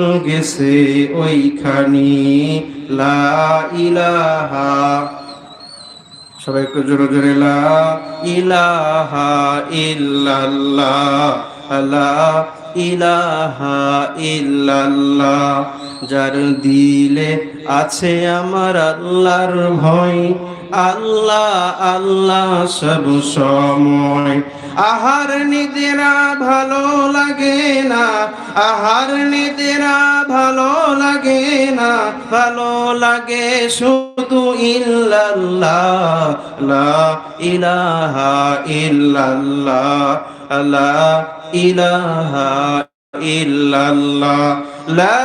গেছে ওইখানি। লা ইলাহা। সবাই জোরে জোরে, লা ইলাহা ইল্লাল্লাহ। লা ইলাহা ইল্লাল্লাহ। যার দিলে আছে আমার আল্লাহর ভয়। আল্লাহ আল্লাহ সব সময়। আহার নিদেরা ভালো লাগে না, আহার নিদেরা ভালো লাগে না, ভালো লাগে শুধু ইল্লাল্লাহ, লা ইলাহা ইল্লাল্লাহ, লা ইলাহা ইল্লাল্লাহ, লা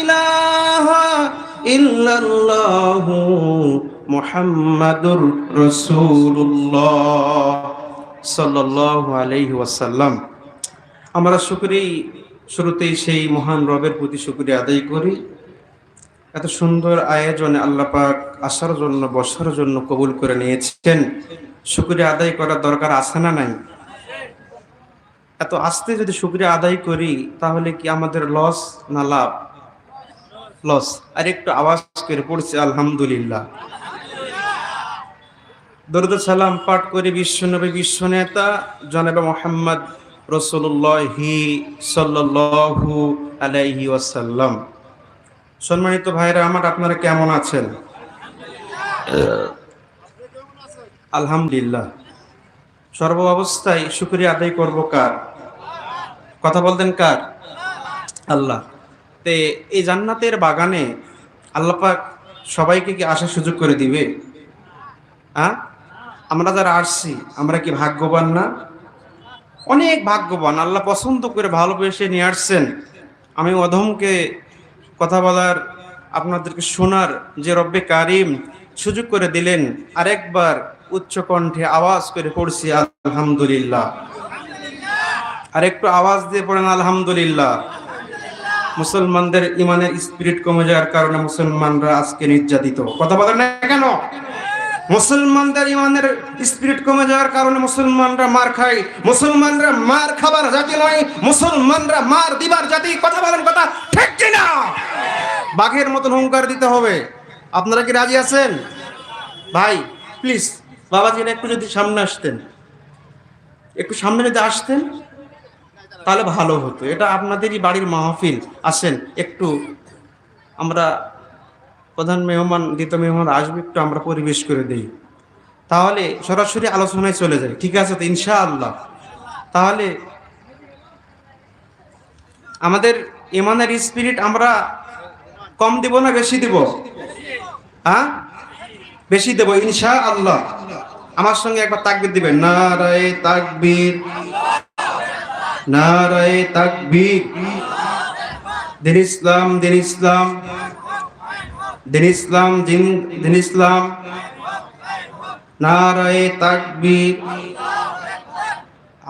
ইলাহা মুহাম্মাদুর রাসূলুল্লাহ সাল্লাল্লাহু আলাইহি ওয়াসাল্লাম। আমরা শুকরি শুরুতেই সেই মহান রবের প্রতি শুকরিয়া আদায় করি। এত সুন্দর আয়োজনে আল্লাহ পাক আসার জন্য, বসার জন্য কবুল করে নিয়েছেন। শুকরিয়া আদায় করার দরকার আছে না নাই? এত আস্তে যদি শুকরিয়া আদায় করি, তাহলে কি আমাদের লস না লাভ? লস। আর একটু আওয়াজ করে পড়ছে, আলহামদুলিল্লাহ। দরুদ সালাম পাঠ করে বিশ্ব নেতা জনাবে মোহাম্মদ রসুল্লাহি সাল্লাল্লাহু আলাইহি ওয়াসাল্লাম। সম্মানিত ভাইরা, আমার আপনারা কেমন আছেন? আলহামদুলিল্লাহ। সর্ব অবস্থায় শুক্রিয়া আদায় করব কার? কথা বলতেন কার? আল্লাহ। তে এই জান্নাতের বাগানে আল্লাহ পাক সবাইকে কি আসার সুযোগ করে দিবে? হ্যাঁ আমরা যারা আসছি, আমরা কি ভাগ্যবান না? অনেক ভাগ্যবান। আল্লাহ পছন্দ করে ভালোবেসে নিয়ে আসছেন। আমি অধমকে কথা বলার, আপনাদেরকে শোনার যে রব্বে কারিম সুযোগ করে দিলেন, আরেকবার উচ্চ কণ্ঠে আওয়াজ করে পড়ছি, আলহামদুলিল্লাহ। আর একটু আওয়াজ দিয়ে পড়েন, আলহামদুলিল্লাহ। মুসলমানদের ইমানের স্পিরিট কমে যাওয়ার কারণে মুসলমানরা আজকে নির্যাতিত। কথা বলেন না কেন? মুসলমানদের ইমানের স্পিরিট কমে যাওয়ার কারণে মুসলমানরা মার খায়। মুসলমানরা মার খাবার জাতি নয়, মুসলমানরা মার দিবার জাতি। কথা বলেন কথা ঠিক কিনা? বাঘের মতন হুঙ্কার দিতে হবে। আপনারা কি রাজি আছেন? ভাই প্লিজ বাবাজিরা একটু যদি সামনে আসতেন। একটু সামনে যদি আসতেন, তাহলে ভালো হতো। এটা আপনাদেরই বাড়ির মাহফিল। আসেন, একটু আমরা প্রধান মেহমান, দ্বিতীয় মেহমান আসবে, একটু আমরা পরিবেশ করে দেই। তাহলে সরাসরি আলোচনায় চলে যায় ঠিক আছে তো? ইনশাআল্লাহ। তাহলে আমাদের ইমানের স্পিরিট আমরা কম দিব না বেশি দিব? হ্যাঁ? বেশি দেব ইনশা আল্লাহ আমার সঙ্গে একবার তাকবির দিবেন। নারায়ে তাকবীর। নারায়ে তাকবীর। দিন ইসলাম দিন ইসলাম। দিন ইসলাম দিন ইসলাম।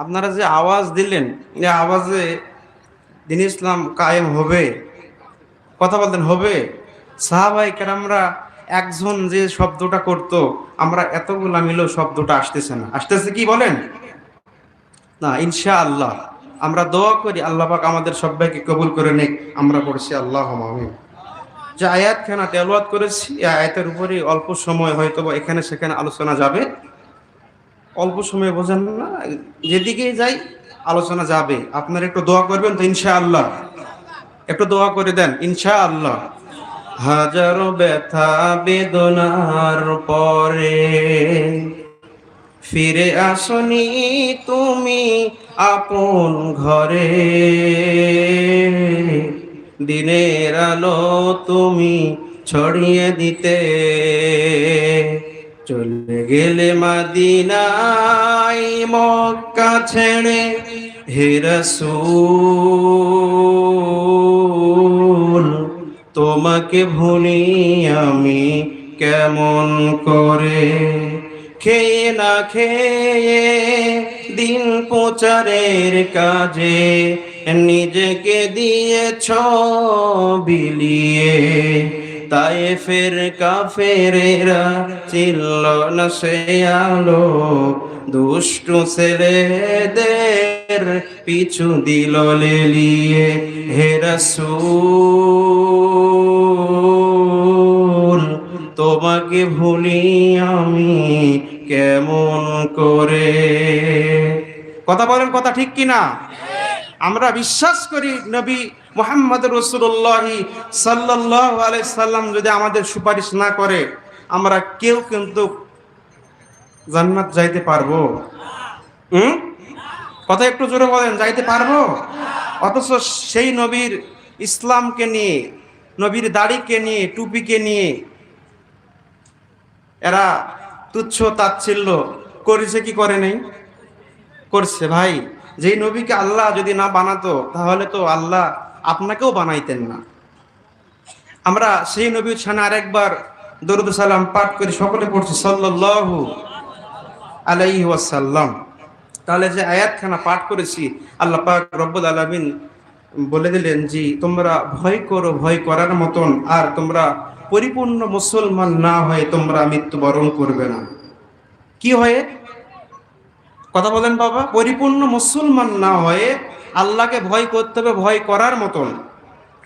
আপনারা যে আওয়াজ দিলেন, এই আওয়াজে দিন ইসলাম কায়েম হবে। কথা বলতেন, হবে। সাহাবাই কেরামরা একজন যে শব্দটা করত, আমরা এতগুলা মিলেও শব্দটা আসতেছে না। আসতেছে কি বলেন? না ইনশা আল্লাহ আমরা দোয়া করি, আল্লাহ পাক আমাদের সবাইকে কবুল করে নেক। আমরা পড়ছি আল্লাহ আমিন। যে আয়াত খানা তেলওয়াত করেছি আয়াতের উপরে অল্প সময় হয়তো বা এখানে সেখানে আলোচনা যাবে। অল্প সময় বোঝেন না, যেদিকেই যাই আলোচনা যাবে। আপনারা একটু দোয়া করবেন তো ইনশা আল্লাহ একটু দোয়া করে দেন ইনশা আল্লাহ হাজারো ব্যথা বেদনার পরে ফিরে আসনি তুমি আপন ঘরে। দিনের আলো তুমি ছড়িয়ে দিতে। চলে গেলে মাদিনাই মক্কা ছেড়ে হে রসূল, তোমাকে ভুলি আমি কেমন করে? খেয়ে না খেয়ে দিন প্রচারের কাজে নিজেকে দিয়েছ বিলিয়ে তায়েফের কাফেরেরা চিল্ল না সে আলো। দুষ্টু ছেলেদের পিছু দিল লেলিয়ে, হে রাসূল, তোমাকে ভুলি আমি কেমন করে? কথা বলেন কথা ঠিক কিনা? আমরা বিশ্বাস করি নবী মোহাম্মদ রসুল্লাহ সাল্লাহ সাল্লাম যদি আমাদের সুপারিশ না করে, আমরা কেউ কিন্তু জান্নাত যাইতে পারব। হুম? কথা একটু জোরে বলেন, যাইতে পারব? অথচ সেই নবীর ইসলামকে নিয়ে, নবীর দাড়িকে নিয়ে, টুপিকে নিয়ে এরা তুচ্ছ তাচ্ছিল্য করেছে কি করে নেই? করছে ভাই। যেই নবীকে আল্লাহ যদি না বানাতো, তাহলে তো আল্লাহ আপনাকেও বানাইতেন না। আমরা সেই নবীর সামনে আরেকবার দরুদ সালাম পাঠ করে, সকলে পড়ছি, সাল্লাল্লাহু আলাইহি ওয়াসাল্লাম। তাহলে যে আয়াতখানা পাঠ করেছি, আল্লাহ পাক রব্বুল আলামিন বলে দিলেন যে, তোমরা ভয় করো, ভয় করার মতন, আর তোমরা পরিপূর্ণ মুসলমান না হয়ে তোমরা মৃত্যুবরণ করবে না। কি হয়ে? কথা বলেন বাবা, পরিপূর্ণ মুসলমান না হয়ে আল্লাহকে ভয় করতে হবে, ভয় করার মতন।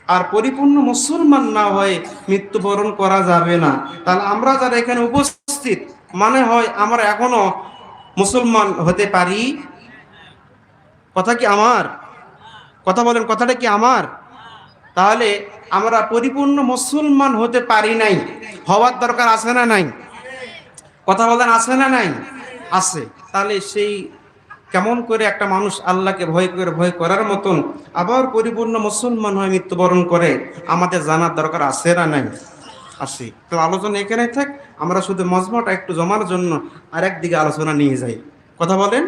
আর পরিপূর্ণ মুসলমান না হয়ে মৃত্যুবরণ করা যাবে না। তাহলে আমরা যারা এখানে উপস্থিত মানে হয় আমরা এখনও মুসলমান হতে পারি? কথা কি আমার? কথা বলেন, কথাটা কি আমার? তাহলে আমরা পরিপূর্ণ মুসলমান হতে পারি নাই। হওয়ার দরকার আছে না নাই? কথা বলেন, আছে না নাই? আছে। তাহলে সেই কেমন করে একটা মানুষ আল্লাহকে ভয় করে, ভয় করার মতন আবার পরিপূর্ণ মুসলমান হয়ে মৃত্যুবরণ করে, আমাদের জানার দরকার আছে না নাই? আছে। তো আলোচনা এখানে থাক, আমরা শুধু মজমাটা একটু জমার জন্য আর একদিকে আলোচনা নিয়ে যাই। কথা বলেন?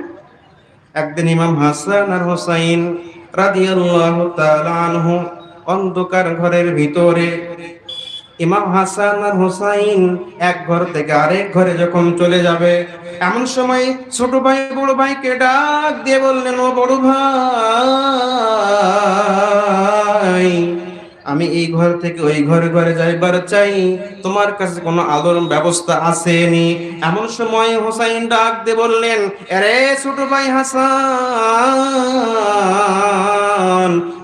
একদিন ইমাম হাসান আর হোসাইন রাদিয়াল্লাহু তাআলা আনহু অন্ধকার ঘরের ভিতরে ইমাম হাসান আর হোসাইন এক ঘর থেকে আরেক ঘরে যখন চলে যাবে, এমন সময় ছোট ভাই, বড় ভাইকে ডাক দিয়ে বললেন, ও বড় ভাই, আমি এই ঘর থেকে ওই ঘরে ঘরে যাইবার চাই। তোমার কাছে কোনো আলোর ব্যবস্থা আসেনি। এমন সময় হোসাইন ডাক দিয়ে বললেন আরে ছোট ভাই হাসান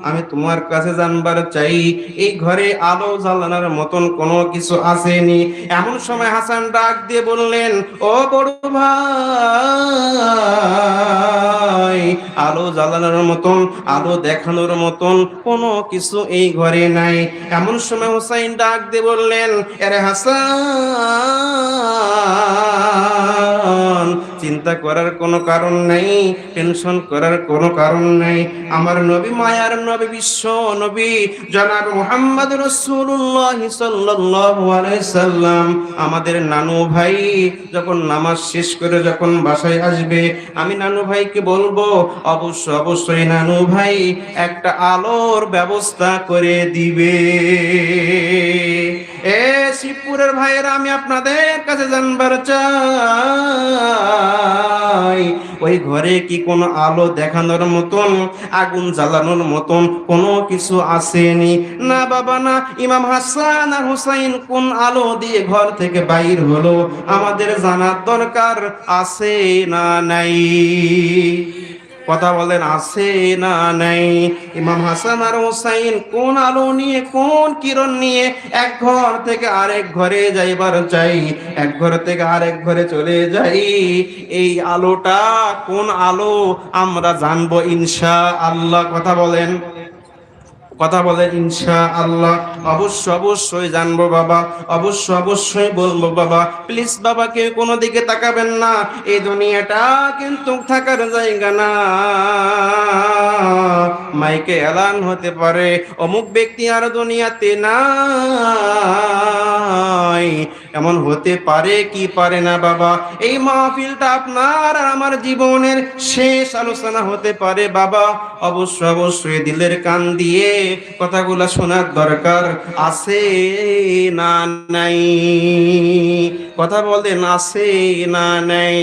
আমি তোমার কাছে জানবার চাই। এই ঘরে আলো জ্বালানোর মতন কোনো কিছু আসেনি। এমন সময় হাসান ডাক দিয়ে বললেন, ও বড় ভাই, আলো জ্বালানোর মতন, আলো দেখানোর মতন কোনো কিছু এই ঘরে নাই। এমন সময় হুসাইন ডাক দিয়ে বললেন আরে হাসান চিন্তা করার কোনো কারণ নেই, টেনশন করার কোনো কারণ নেই। আমার নবী, মায়ার নবী, বিশ্ব নবী, জনাব মুহাম্মদ আলাইহি সাল্লাম, আমাদের নানু ভাই যখন নামাজ শেষ করে যখন বাসায় আসবে, আমি নানু ভাইকে বলব, অবশ্য, অবশ্যই নানু ভাই, একটা আলোর ব্যবস্থা করে দিবে। শিবপুরের ভাইয়েরা, আমি আপনাদের কাছে জানবার চাই, ওই ঘরে কি কোনো আলো দেখানোর মতন, আগুন জ্বালানোর মতন কোনো কিছু আসেনি? না বাবা, না ইমাম হাসান আর হুসাইন কোন আলো দিয়ে ঘর থেকে বাইর হলো? আমাদের জানার দরকার আছে না নাই? কথা বলেন, আছে না নাই? ইমাম হাসান আর হুসাইন, কোন আলো নিয়ে, কোন কিরণ নিয়ে এক ঘর থেকে আরেক ঘরে যাইবার চাই? এক ঘর থেকে আরেক ঘরে চলে যাই? এই আলোটা কোন আলো? আমরা জানব ইনশা আল্লাহ কথা বলেন। কথা বলে ইনশা আল্লাহ অবশ্য অবশ্যই জানব বাবা, অবশ্য অবশ্যই বলব বাবা। প্লিজ বাবা, কেউ কোনো দিকে তাকাবেন না। এই দুনিয়াটা কিন্তু থাকার জায়গা না। মাইকে এলান হতে পারে, অমুক ব্যক্তি আর দুনিয়াতে নাই। এমন হতে পারে কি পারে না বাবা? এই মাহফিলটা আপনার আর আমার জীবনের শেষ আলোচনা হতে পারে বাবা। অবশ্যই অবশ্যই দিলের কান দিয়ে কথাগুলো শোনার দরকার আছে না নাই? কথা বলেন আছে না নাই?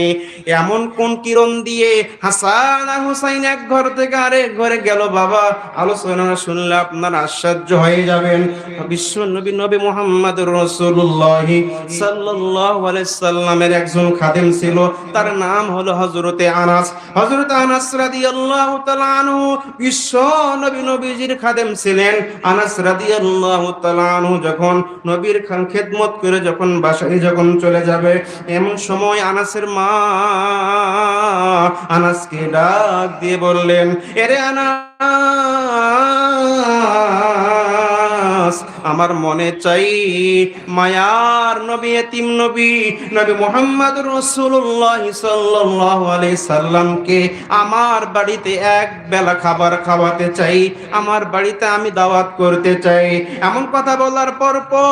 এমন কোন কিরণ দিয়ে হাসান হুসাইন এক ঘর থেকে আরেক ঘরে গেল বাবা? আলোচনা শুনলে আপনার আশ্চর্য হয়ে যাবেন। বিশ্ব নবী নবী মোহাম্মদ রসুল্লাহ সাল্লাল্লাহু সাল্লামের একজন খাদেম ছিল। তার নাম হলো হযরতে আনাস। হযরত আনাস রাদিয়াল্লাহু তাআলা বিশ্ব নবী নবীজির খাদেম ছিলেন। আনাস রাদিয়াল্লাহু তাআলা যখন নবীর খান খেদমত করে যখন বাসায় যখন চলে যাবে, এমন সময় আনাসের মা আনাসকে ডাক দিয়ে বললেন, এরে আনাস! আমার মনে চাই। মায়ার নবী, এতিম নবী নবী মোহাম্মদ রসুল্লাহ আলাইহি সাল্লামকে আমার বাড়িতে এক বেলা খাবার খাওয়াতে চাই, আমার বাড়িতে আমি দাওয়াত করতে চাই। এমন কথা বলার পর পর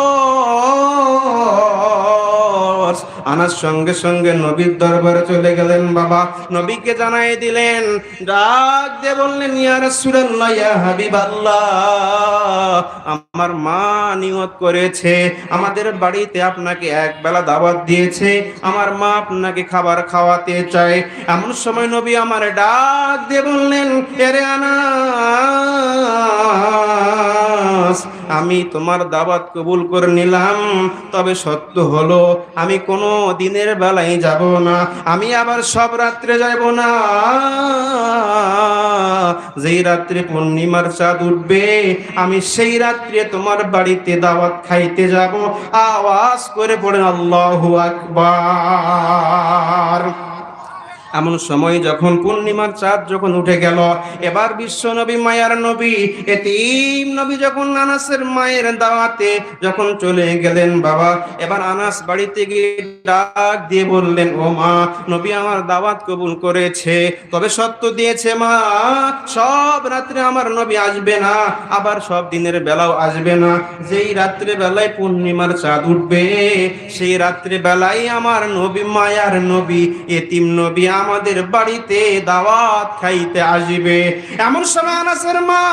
আনার সঙ্গে সঙ্গে নবীর দরবারে চলে গেলেন বাবা। নবীকে জানাই দিলেন, ডাক দিয়ে বললেন, ইয়া রাসূলুল্লাহ, ইয়া হাবিবাল্লাহ, আমার মা নিয়ত করেছে, আমাদের বাড়িতে আপনাকে এক বেলা দাওয়াত দিয়েছে, আমার মা আপনাকে খাবার খাওয়াতে চায়। এমন সময় নবী আমার ডাক দিয়ে বললেন, এরে আনাস, আমি তোমার দাওয়াত কবুল করে নিলাম, তবে সত্য হলো, আমি কোনো দিনের বেলায় যাব না। আমি আবার সব রাত্রে যাব না। যেই রাত্রে পূর্ণিমার চাঁদ উঠবে, আমি সেই রাত্রে তোমার বাড়িতে দাওয়াত খাইতে যাব। আওয়াজ করে পড়েন আল্লাহু আকবার। এমন সময় যখন পূর্ণিমার চাঁদ যখন উঠে গেল, এবার বিশ্ব নবী মায়ার নবী, এতিম নবী যখন আনাসের মায়ের দাওয়াতে যখন চলে গেলেন, বাবা, এবার আনাস বাড়িতে গিয়ে ডাক দিয়ে বললেন, ও মা, নবী আমার দাওয়াত কবুল করেছে, তবে সত্য দিয়েছে মা, সব রাত্রে আমার নবী আসবে না, আবার সব দিনের বেলাও আসবে না। যেই রাত্রে বেলায় পূর্ণিমার চাঁদ উঠবে, সেই রাত্রে বেলায় আমার নবী, মায়ার নবী, এতিম নবী আমাদের বাড়িতে দাওয়াত খাইতে আসবে। এমন সময় আনাসের মা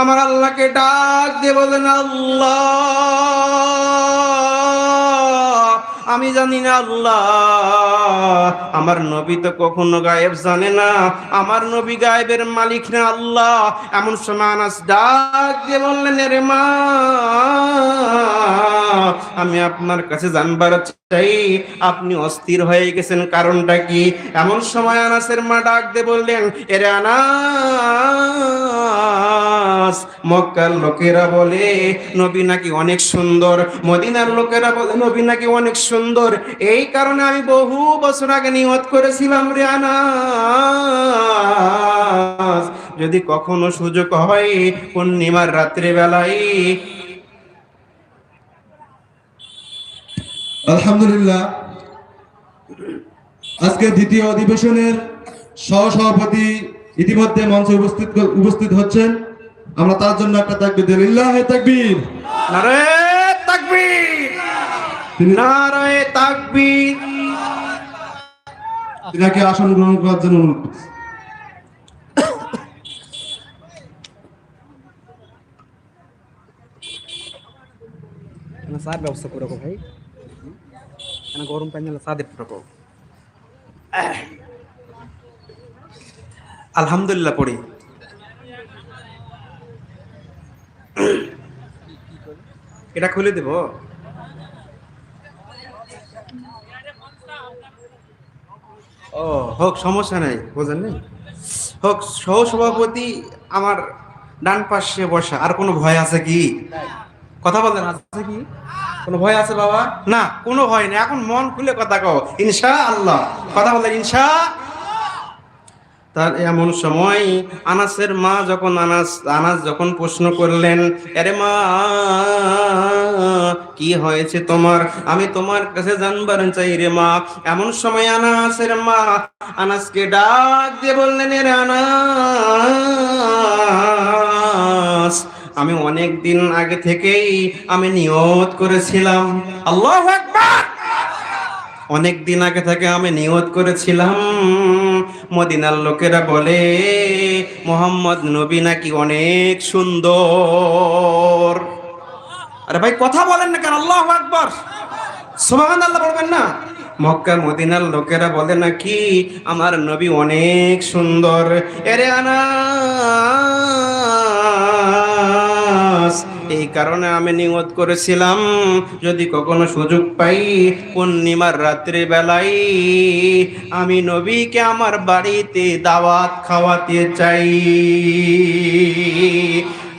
আমার আল্লাহকে ডাক দিয়ে বলেন আল্লাহ, আমি জানি না আল্লাহ, আমার নবী তো কখনো গায়েব জানে না, আমার নবী গায়েবের মালিক না আল্লাহ। এমন সময় আনাস ডাক দিয়ে বললেন রে মা আমি আপনার কাছে জানবার চাই। আপনি অস্থির হয়ে গেছেন, কারণটা কি? এমন সময় আনাসের মা ডাক দিয়ে বললেন, এরে আনাস! মক্কার লোকেরা বলে, নবী নাকি অনেক সুন্দর। মদিনার লোকেরা বলে, নবী নাকি অনেক সুন্দর। এই কারণে আমি বহু বছর আগে নিয়ত করেছিলাম রে আনাস। যদি কখনো সুযোগ হয়, পূর্ণিমার রাত্রে আলহামদুলিল্লাহ। আজকে দ্বিতীয় অধিবেশনের সহসভাপতি ইতিমধ্যে মঞ্চে উপস্থিত উপস্থিত হচ্ছেন। আমরা তার জন্য একটা তাকবির দিই লিল্লাহে তাকবীর। তিনাকে আসন গ্রহণ করার জন্য অনুরোধ করছি। ব্যবস্থা করে ভাই। কেন গরম পানি হলে দেখতে রাখো আলহামদুলিল্লাহ পড়ি। এটা খুলে দেব? ও, হোক, সমস্যা নাই, বোঝেন নি? হোক সহ সভাপতি আমার ডান পাশে বসা, আর কোনো ভয় আছে কি? কথা বলেন, আছে কি? কোনো ভয় আছে বাবা? না, কোনো ভয় নেই। এখন মন খুলে কথা কও। ইনশা আল্লাহ কথা বলে ইনশা তার এমন সময় আনাসের মা যখন আনাস আনাস যখন প্রশ্ন করলেন, আরে মা, কি হয়েছে তোমার? আমি তোমার কাছে জানবার চাই রে মা। এমন সময় আনাসের মা আনাসকে ডাক দিয়ে বললেন রে আনাস আমি অনেক দিন আগে থেকেই আমি নিয়ত করেছিলাম। আল্লাহ অনেক দিন আগে থেকে আমি নিয়ত করেছিলাম। মদিনার লোকেরা বলে, মোহাম্মদ নবী নাকি অনেক সুন্দর। আরে ভাই, কথা বলেন না কেন? আল্লাহ আকবার! সুবহান আল্লাহ বলবেন না। মক্কা, মদিনার লোকেরা বলে নাকি, আমার নবী অনেক সুন্দর। এরে আনাস এই কারণে আমি নিয়ত করেছিলাম। যদি কখনো সুযোগ পাই, পূর্ণিমার রাত্রি বেলায় আমি নবীকে আমার বাড়িতে দাওয়াত খাওয়াতে চাই।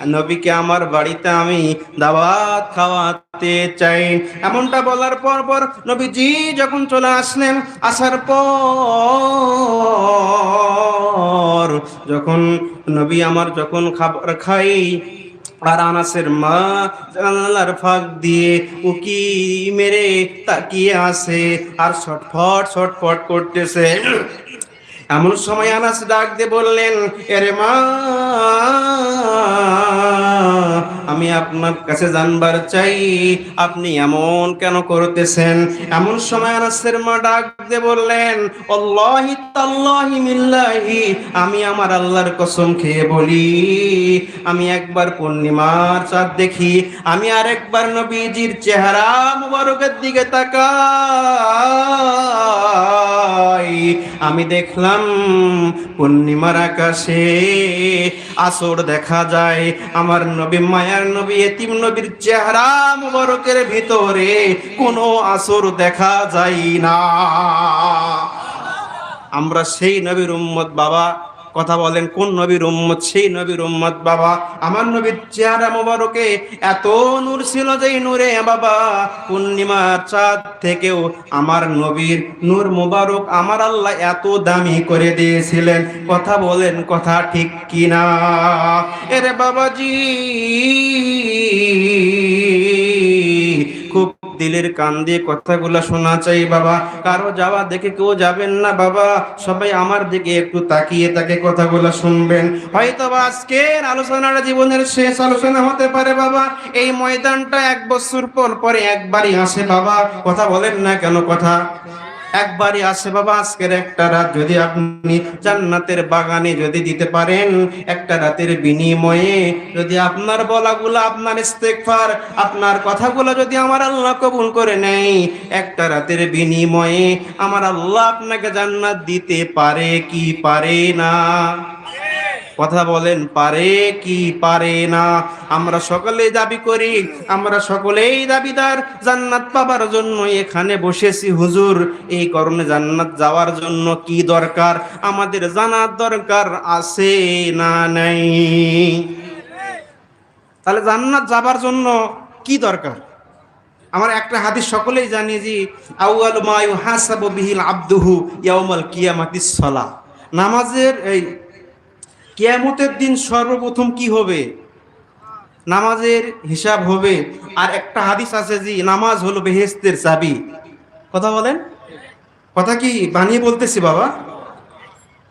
নবীকে আমার বাড়িতে আমি দাওয়াত খাওয়াতে চাই। এমনটা বলার পর পর নবীজি যখন চলে আসলেন, আসার পর যখন নবী আমার যখন খাবার খাই আর আনাসের মা জানালার ফাঁক দিয়ে উকি মেরে তাকিয়ে আসে আর ছটফট ছটফট করতেছে। এমন সময় আনাস ডাক দিয়ে বললেন, এরে মা, আমি আপনার কাছে জানবার চাই, আপনি এমন কেন করতেছেন? এমন সময় আনাসের মা ডাক দিয়ে বললেন, আল্লাহি তাল্লাহি মিল্লাহি, আমি আমার আল্লাহর কসম খেয়ে বলি, আমি একবার পূর্ণিমার চাঁদ দেখি, আমি আরেকবার নবীজির চেহারা মুবারকের দিকে তাকাই আমি দেখলাম পূর্ণিমার আকাশে আসর দেখা যায়। আমার নবী, মায়ার নবী, এতিম নবীর চেহারা মুবারকের ভিতরে কোনো আসর দেখা যায় না। আমরা সেই নবীর উম্মত বাবা কথা বলেন, কোন নবীর উম্মত? সেই নবীর উম্মত, বাবা, আমার নবীর চেহারা মোবারকে এত নূর ছিল যে নূরে, বাবা, পূর্ণিমার চাঁদ থেকেও আমার নবীর নূর মোবারক আমার আল্লাহ এত দামি করে দিয়েছিলেন। কথা বলেন, কথা ঠিক কিনা? এরে বাবাজি! দিলের কান দিয়ে কথাগুলো শোনা চাই বাবা। কারও যাওয়া দেখে কেউ যাবেন না বাবা। সবাই আমার দিকে একটু তাকিয়ে তাকে কথাগুলো শুনবেন। হয়তো আজকের আলোচনাটা জীবনের শেষ আলোচনা হতে পারে বাবা। এই ময়দানটা এক বছর পর পরে একবারই আসে বাবা। কথা বলেন না কেন কথা? একবারই আসে বাবা, আজকের একটা রাত যদি আপনি জান্নাতের বাগানে যদি দিতে পারেন, একটা রাতের বিনিময়ে যদি আপনার বলাগুলো, আপনার ইস্তেকফার আপনার কথাগুলো যদি আমার আল্লাহ কবুল করে নেয়, একটা রাতের বিনিময়ে আমার আল্লাহ আপনাকে জান্নাত দিতে পারে কি পারে না? কথা বলেন, পারে কি পারে না? আমরা সকলে দাবি করি, আমরা সকলেই দাবিদার। জান্নাত পাবার জন্য এখানে বসেছি হুজুর। এই কারণে জান্নাত যাওয়ার জন্য কি দরকার? আমাদের জানার দরকার আছে না নাই? তাহলে জান্নাত যাবার জন্য কি দরকার? আমার একটা হাদিস সকলেই জানি যে, আউয়াল মায়ু ইউহাসাবু বিহিল আবদুহু ইয়াউমাল কিয়ামাতিস সালাহ। নামাজের এই কিয়ামতের দিন সর্বপ্রথম কি হবে? নামাজের হিসাব হবে। আর একটা হাদিস আছে যে নামাজ হলো বেহেস্তের চাবি। কথা বলেন? কথা কি বানিয়ে বলতেছি বাবা?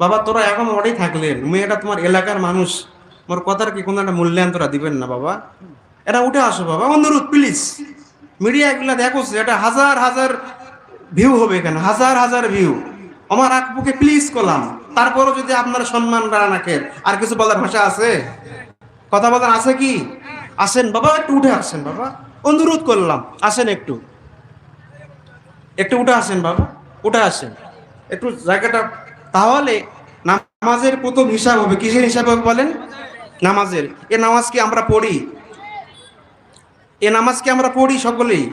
বাবা, তোরা এখন ওটাই থাকলেন। মেয়েটা তোমার এলাকার মানুষ। মোর কথার কি কোনো একটা মূল্যায়ন তোরা দিবেন না বাবা? এটা উঠে আসো বাবা। অনুরোধ প্লিজ মিডিয়া এগুলা দেখো এটা হাজার হাজার ভিউ হবে এখানে। হাজার হাজার ভিউ আমার আকবুকে প্লিজ কলাম। তারপরও যদি আপনার সম্মান রাখেন, আর কিছু বলার ভাষা আছে? কথা বলার আছে কি? আসেন বাবা, একটু উঠে আসেন বাবা। অনুরোধ করলাম, আসেন একটু। একটু উঠে আসেন বাবা, উঠে আসেন। একটু জায়গাটা, তাহলে নামাজের প্রথম হিসাব হবে, কিসের হিসাব হবে বলেন? নামাজের। এ নামাজ কি আমরা পড়ি? এ নামাজ কি আমরা পড়ি সকলেই?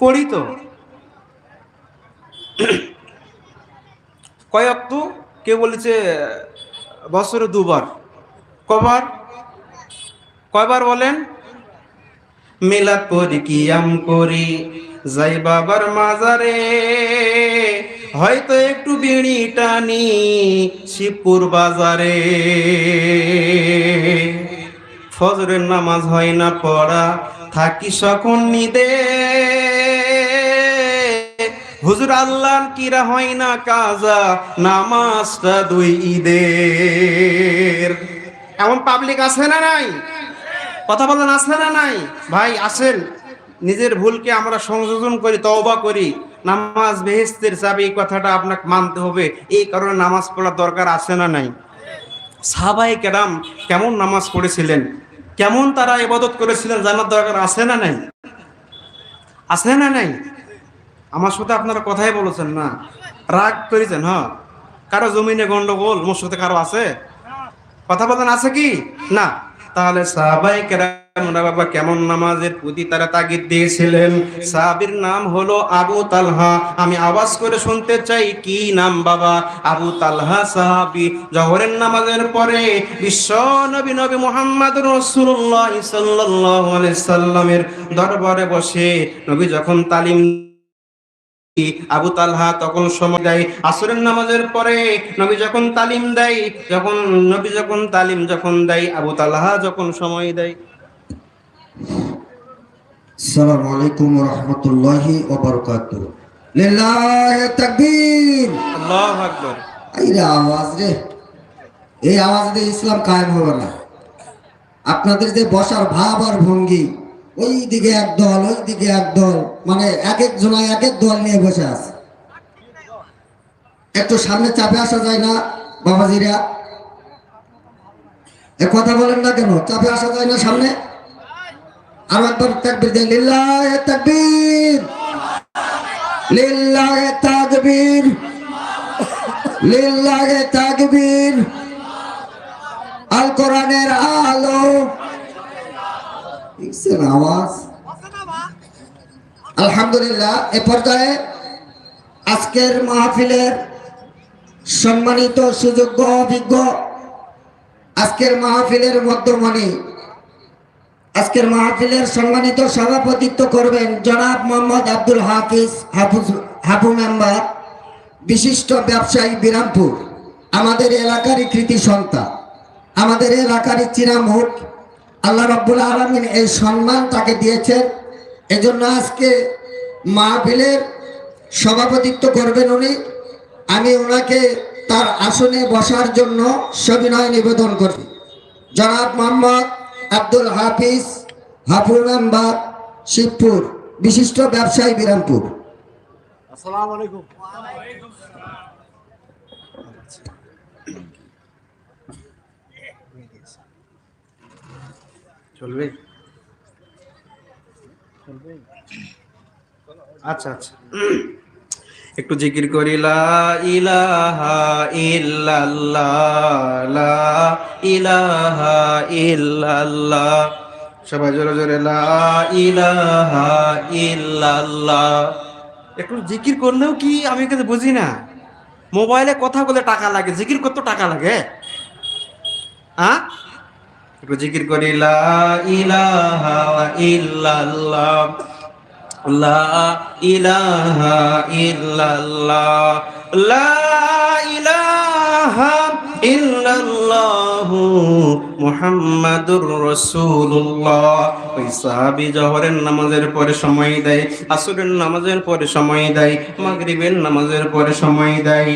পড়ি তো। কয়েক তো কে বলেছে, বছরে দুবার। কবার? কয়বার বলেন? মিলাদ পরি কিয়াম করি? যাই বাবার মাজারে। হয়তো একটু বিড়ি টানি শিবপুর বাজারে। ফজরের নামাজ হয় না পড়া, থাকি সকল নিদে। হুজুর আল্লাহ কিরা হয় না কাজা, নামাজটা দুই ঈদের। এমন পাবলিক আছে না নাই? কথা বলেন, আছে না নাই? ভাই, আসেন। নিজের ভুলকে আমরা সংযোজন করি, তওবা করি। নামাজ বেহেস্তের চাবি, এই কথাটা আপনাকে মানতে হবে। এই কারণে নামাজ পড়ার দরকার আছে না নাই? সাহাবাই কেরাম কেমন নামাজ পড়েছিলেন? কেমন তারা ইবাদত করেছিলেন জানার দরকার আছে না নাই? আছে না নাই? আমার সাথে আপনারা কথাই বলেছেন না। রাগ করেছেন হ্যাঁ? কারও জমিনে গন্ডগোল মোর সাথে কারও আছে? কথা বলেন, আছে কি? না। তাহলে সাহাবাই কেরামরা বাবা কেমন নামাজের প্রতি তারা তাগিদ দিয়েছিলেন? সাহাবীর নাম হলো আবু তালহা। আমি আওয়াজ করে শুনতে চাই, কি নাম বাবা? আবু তালহা সাহাবি, জহরের নামাজের পরে বিশ্ব নবী নবী মুহাম্মদ রাসূলুল্লাহ সাল্লাল্লাহু আলাইহি সাল্লামের দরবারে বসে নবী যখন তালিম আবু তালহা তখন সময় দেয় আসরের নামাজের পরে নবী যখন তালিম দেয় যখন নবী যখন তালিম যখন দেয় আবু তালহা যখন সময় দেয়। আসসালামু আলাইকুম রহমতুল্লাহি ওবরকাত লিল্লাহ তাকবীর। আল্লাহু আকবার। এই রে আওয়াজ রে এই আওয়াজ দিয়ে ইসলাম কায়েম হবে না। আপনাদের যে বসার ভাব আর ভঙ্গি ওই দিকে এক দল ওই দিকে এক দল। মানে এক এক জনায় এক এক দল নিয়ে বসে আছে। একটু সামনে চাপে আসা যায় না, বাবাজিরা? এ কথা বলেন না কেন? চাপে আসা যায় না সামনে? আর একবার তাকবীর দেন। লিল্লাহ তাকবীর। লিল্লাহ তাকবীর। লিল্লাহ তাকবীর। আল কোরআনের আলো আলহামদুলিল্লাহ, এ পর্যায়ে আজকের মাহফিলের সম্মানিত সুযোগ্য অভিজ্ঞ আজকের মাহফিলের মধ্যমণি। আজকের মাহফিলের সম্মানিত সভাপতিত্ব করবেন জনাব মোহাম্মদ আব্দুল হাফিজ হাফুজ হাফু মেম্বার, বিশিষ্ট ব্যবসায়ী বিরামপুর, আমাদের এলাকারই কৃতি সন্তান, আমাদের এলাকারই চিরামুখ আল্লাহ রাব্বুল আলমিন এই সম্মান তাকে দিয়েছেন। এজন্য আজকে মাহফিলের সভাপতিত্ব করবেন উনি। আমি ওনাকে তার আসনে বসার জন্য সবিনয় নিবেদন করি জনাব মোহাম্মদ আব্দুল হাফিজ হাফুল মেম্বার শিবপুর বিশিষ্ট ব্যবসায়ী বিরামপুর। চলবে? আচ্ছা আচ্ছা। একটু জিকির করি, লা ইলাহা ইল্লাল্লাহ, লা ইলাহা ইল্লাল্লাহ। সবাই জোরে জোরে, লা ইলাহা ইল্লাল্লাহ। একটু জিকির করলেও কি আমি কিন্তু বুঝি না? মোবাইলে কথা বলে টাকা লাগে, জিকির করতে টাকা লাগে? হ্যাঁ একটু জিকির করি ইলাহা ইল্লাল্লাহ ইলাহা ইল্লাল্লাহ মুহাম্মাদুর রাসূলুল্লাহ। ওই সাহাবী জহরের নামাজের পরে সময় দেয়, আসরের নামাজের পরে সময় দেয়, মাগরিবের নামাজের পরে সময় দেয়।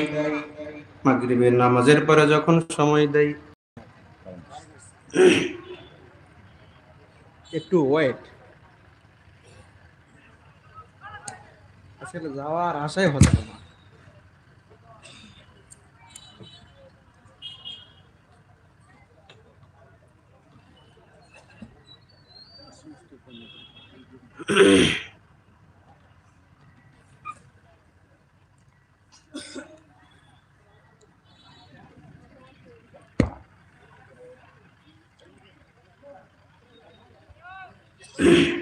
মাগরিবের নামাজের পরে যখন সময় দেয় একটু ওয়েট আসলে যাওয়ার আশাই হচ্ছে না Yeah.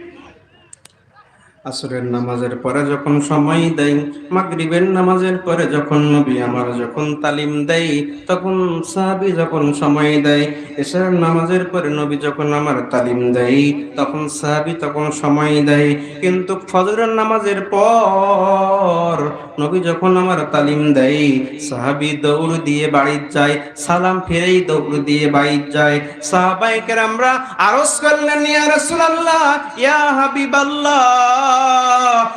আসরের নামাজের পরে যখন সময় দেয়, মাগরিবের নামাজের পরে যখন নবী আমার যখন তালিম দেয়, তখন সাহাবি যখন সময় দেয়, এশার নামাজের পরে নবী যখন আমার তালিম দেয়, তখন সাহাবি তখন সময় দেয়। কিন্তু ফজরের নামাজের পর নবী যখন আমার তালিম দেয়, সাহাবি দৌড় দিয়ে বাড়ির যায়, সালাম ফিরেই দৌড় দিয়ে বাড়ির যায়। সাহাবাই কেরামরা আরজ করলেন, ইয়া রাসূলুল্লাহ, ইয়া হাবিবাল্লাহ।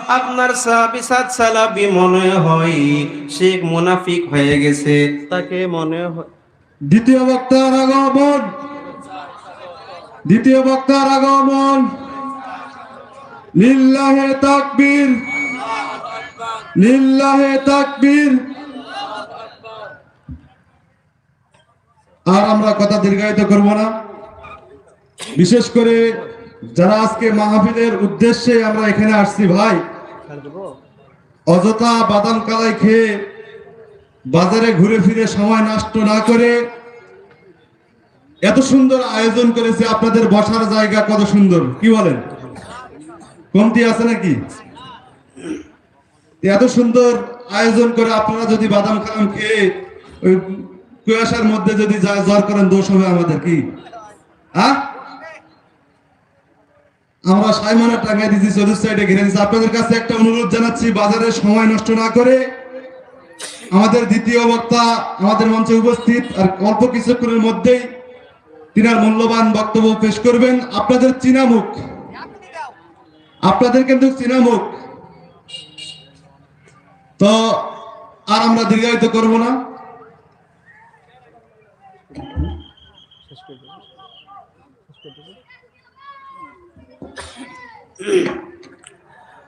আপনার সাহাবি সাত সালাবি মনে হয় শেখ মুনাফিক হয়ে গেছে। তাকে মনে হয় দ্বিতীয় বক্তার আগমন। দ্বিতীয় বক্তার আগমন। লিল্লাহে তাকবীর। লিল্লাহে তাকবীর। আর আমরা কথা দীর্ঘায়িত করব না। বিশেষ করে যারা আজকে মাহফিলের উদ্দেশ্যে আমরা এখানে আসছি ভাই, অযথা বাদাম কালাই খেয়ে বাজারে ঘুরে ফিরে সময় নষ্ট না করে এত সুন্দর আয়োজন করেছে আপনাদের বসার জায়গা কত সুন্দর, কি বলেন? কমতি আছে নাকি? এত সুন্দর আয়োজন করে আপনারা যদি বাদাম কালাম খেয়ে ওই কুয়াশার মধ্যে যদি যা- জ্বর করেন দোষ হবে আমাদের, কি? হ্যাঁ? আমরা সাইমনে টাঙিয়ে দিচ্ছি চতুর্থ সাইডে ঘিরে দিচ্ছি আপনাদের কাছে একটা অনুরোধ জানাচ্ছি, বাজারে সময় নষ্ট না করে আমাদের দ্বিতীয় বক্তা আমাদের মঞ্চে উপস্থিত আর অল্প কিছুক্ষণের মধ্যেই তিনার মূল্যবান বক্তব্য পেশ করবেন। আপনাদের চীনা মুখ আপনাদের কিন্তু চীনা মুখ তো আর আমরা দীর্ঘায়িত করব না।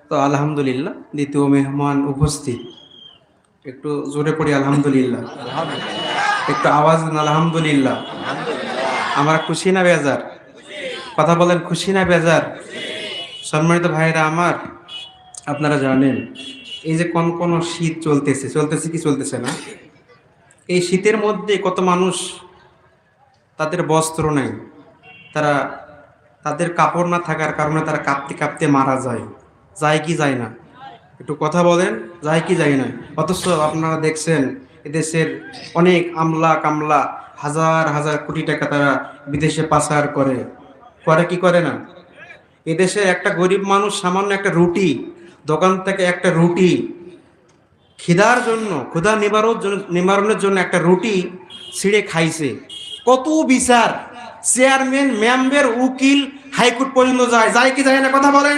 তো আলহামদুলিল্লাহ, দ্বিতীয় মেহমান উপস্থিত। একটু জোরে পড়ি, আলহামদুলিল্লাহ। একটু আওয়াজ দিন, আলহামদুলিল্লাহ। আমরা খুশি না বেজার? কথা বলেন, খুশি না বেজার? সম্মানিত ভাইরা আমার, আপনারা জানেন, এই যে কোন কোন শীত চলতেছে চলতেছে কি চলতেছে না? এই শীতের মধ্যে কত মানুষ তাদের বস্ত্র নেই তারা তাদের কাপড় না থাকার কারণে তারা কাঁপতে কাঁপতে মারা যায়। যায় কি যায় না? একটু কথা বলেন, যায় কি যায় না? অথচ আপনারা দেখছেন, এদেশের অনেক আমলা কামলা হাজার হাজার কোটি টাকা তারা বিদেশে পাচার করে। করে কি করে না? এদেশে একটা গরিব মানুষ সামান্য একটা রুটি, দোকান থেকে একটা রুটি খিদার জন্য, ক্ষুধা জন্য- নিবারণের জন্য একটা রুটি ছিঁড়ে খাইছে। কত বিচার! চেয়ারম্যান মেম্বার উকিল হাইকোর্ট পর্যন্ত যায়। যায় কি যায় না কথা বলেন।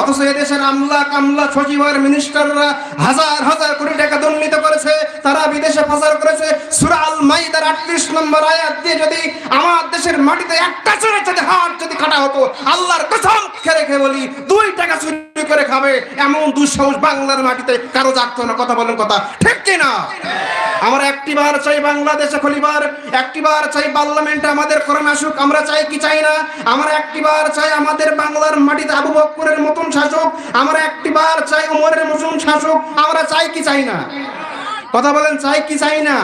অথচ এদেশের আমলা কামলা সচিবের মিনিস্টাররা হাজার হাজার কোটি টাকা দুর্নীত করেছে, তারা বিদেশে পাচার করেছে। সূরা আল মাইদার 38 নম্বর আয়াত দিয়ে যদি আমার দেশের মাটিতে একটা চোরের সাথে হাত যদি কাটা হতো, আল্লাহর কসম খেয়ে রেখে বলি, দুই টাকা চুরি করে খাবে, এমন দুঃসাহস বাংলার মাটিতে কারও জাগতো না। কথা বলেন কথা। ঠিক কি না? আমরা একটিবার চাই বাংলাদেশে খলিবার একটিবার চাই পার্লামেন্টে আমাদের কোরআন আসুক, আমরা চাই কি চাই না? আমরা একটিবার চাই আমাদের বাংলার মাটিতে আবু বক্করের মতন শাসক, আমরা একটিবার চাই উমরের মতন শাসক, আমরা চাই কি চাই না? কথা বলেন, চাই কি চাই না?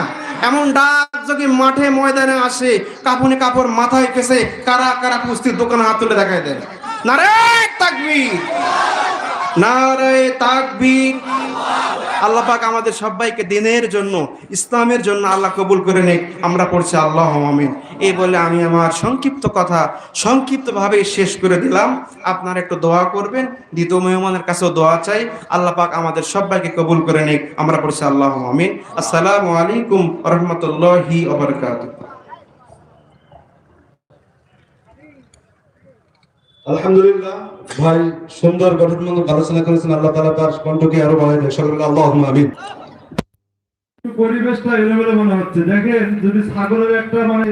এমন ডাক যদি মাঠে ময়দানে আসে, কাপুনি কাপড় মাথায় কেসে কারা কারা পুস্তির দোকানে হাত তুলে দেখায় দেন। নারে তাকবীর। নারায়ে আল্লাহ পাক আমাদের সবাইকে দিনের জন্য, ইসলামের জন্য আল্লাহ কবুল করে নেক। আমরা পড়ছি আল্লাহ আমিন। এই বলে আমি আমার সংক্ষিপ্ত কথা সংক্ষিপ্তভাবে শেষ করে দিলাম। আপনারা একটু দোয়া করবেন। দ্বিতীয় মেহমানের কাছেও দোয়া চাই। আল্লাহ পাক আমাদের সবাইকে কবুল করে নেক। আমরা পড়ছি আল্লাহ আমিন। আসসালামু আলাইকুম রহমতুল্লাহি আলহামদুলিল্লাহ। ভাই, সুন্দর গঠনমূলক আলোচনা করেছেন আল্লাহ তালা তার কণ্ঠকে আরও বাড়াই দেয় সকলকে আল্লাহ আমিন। পরিবেশটা এলোমেলো মনে হচ্ছে। দেখেন, যদি ছাগলের একটা মানে